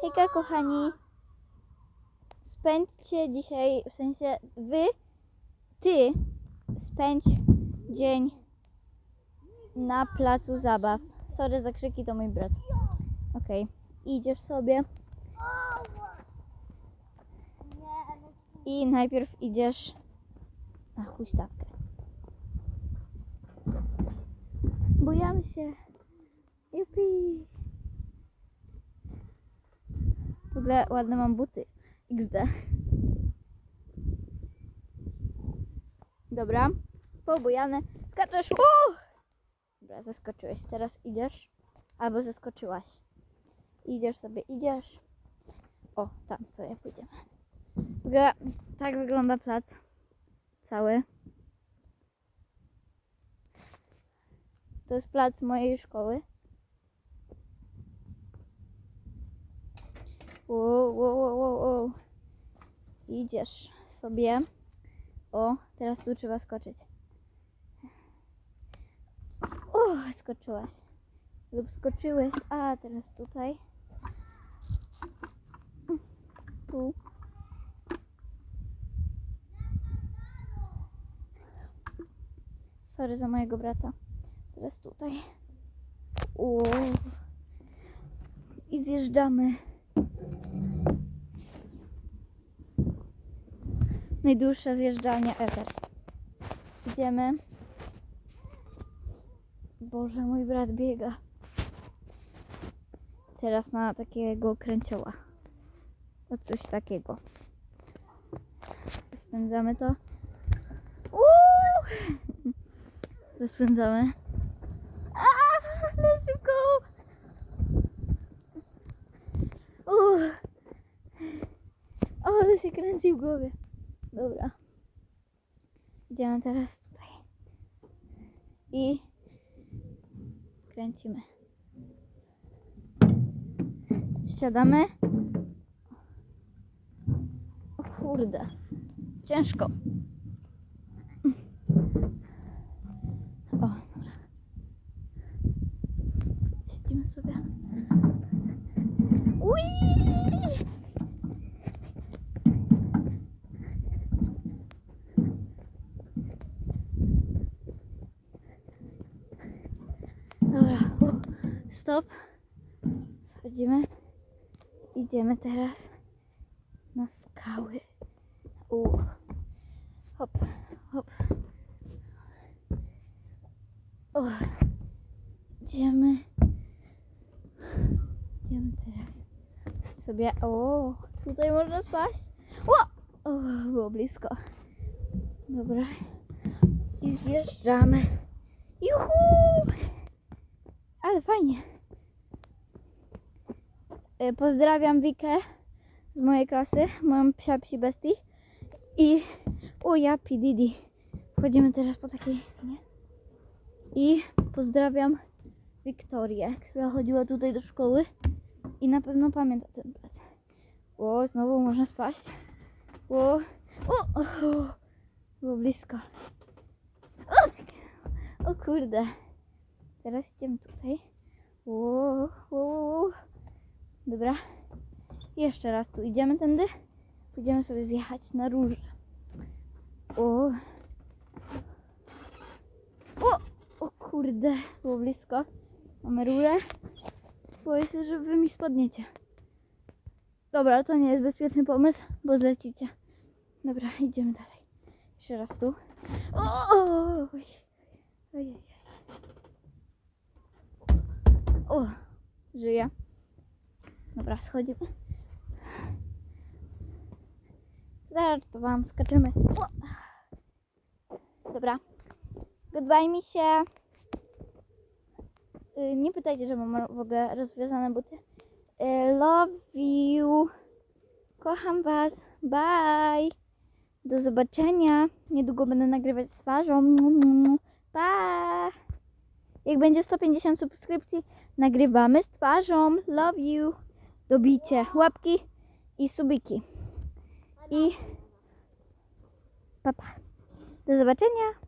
Hejka kochani. Spędźcie dzisiaj, w sensie wy, ty spędź dzień na placu zabaw. Sorry za krzyki, to mój brat. Okej, idziesz sobie i najpierw idziesz na huśtawkę. Bujamy się. Jupi. W ogóle ładne mam buty. XD. Dobra. Pobujane. Skaczesz. Uuu! Dobra, zaskoczyłeś. Teraz idziesz. Albo zaskoczyłaś. Idziesz sobie, idziesz. O, tam sobie pójdziemy. W ogóle tak wygląda plac. Cały. To jest plac mojej szkoły. Wow, wow, wow, wow. Idziesz sobie. O, teraz tu trzeba skoczyć. O, skoczyłaś. Lub skoczyłeś. A, teraz tutaj. Tu. Sorry za mojego brata. Teraz tutaj. O. I zjeżdżamy. Najdłuższa zjeżdżalnia ever. Idziemy. Boże, mój brat biega. Teraz na takiego kręcioła. O coś takiego. Spędzamy to. Uuu! Rozpędzamy. Ale szybko! Uuu. O, ale się kręci w głowie. Dobra. Idziemy teraz tutaj. I kręcimy. Siadamy. O kurde. Ciężko. O, dobra. Siedzimy sobie. Ui! Dobra, u, stop. Schodzimy. Idziemy teraz na skały. U. Hop, hop. O. Idziemy. Idziemy teraz sobie. O, tutaj można spaść. O, o było blisko. Dobra. I zjeżdżamy. Juhu! Ale fajnie. E, Pozdrawiam Wikę z mojej klasy, moją psia psi bestii. I o ja Didi. Wchodzimy teraz po takiej nie? I pozdrawiam Wiktorię, która chodziła tutaj do szkoły i na pewno pamięta ten plac. O, znowu można spaść. O, o, o było blisko. O, o kurde. Teraz idziemy tutaj. O, o, o. Dobra. Jeszcze raz tu idziemy tędy. Pójdziemy sobie zjechać na róże. O. O, o kurde, było blisko. Mamy rurę. Boję się, że wy mi spadniecie. Dobra, to nie jest bezpieczny pomysł, bo zlecicie. Dobra, idziemy dalej. Jeszcze raz tu. O, oj. Oj, oj, oj. O, żyję. Dobra, schodzimy. Zażartowałam, skaczemy. O. Dobra. Goodbye, mi się. Y, Nie pytajcie, że mam w ogóle rozwiązane buty. Y, Love you. Kocham was. Bye. Do zobaczenia. Niedługo będę nagrywać z twarzą. Pa. Jak będzie 150 subskrypcji, nagrywamy z twarzą. Love you. Dobicie łapki i subiki. I papa. Do zobaczenia.